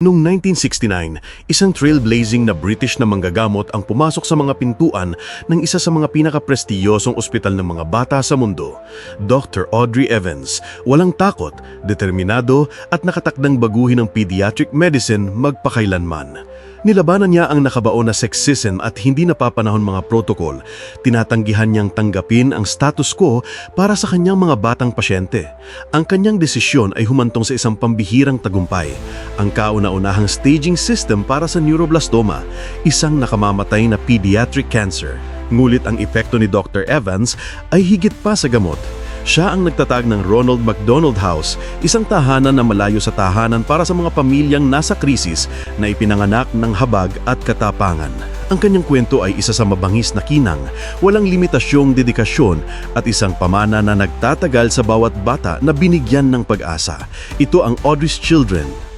Noong 1969, isang trailblazing na British na manggagamot ang pumasok sa mga pintuan ng isa sa mga pinakaprestiyosong ospital ng mga bata sa mundo, Dr. Audrey Evans. Walang takot, determinado at nakatakdang baguhin ang pediatric medicine magpakailanman. Nilabanan niya ang nakabaon na sexism at hindi napapanahon mga protocol. Tinatanggihan niyang tanggapin ang status quo para sa kanyang mga batang pasyente. Ang kanyang desisyon ay humantong sa isang pambihirang tagumpay. Ang kauna-unahang staging system para sa neuroblastoma, isang nakamamatay na pediatric cancer. Ngulit ang epekto ni Dr. Evans ay higit pa sa gamot. Siya ang nagtatag ng Ronald McDonald House, isang tahanan na malayo sa tahanan para sa mga pamilyang nasa krisis na ipinanganak ng habag at katapangan. Ang kanyang kwento ay isa sa mabangis na kinang, walang limitasyong dedikasyon at isang pamana na nagtatagal sa bawat bata na binigyan ng pag-asa. Ito ang Audrey's Children,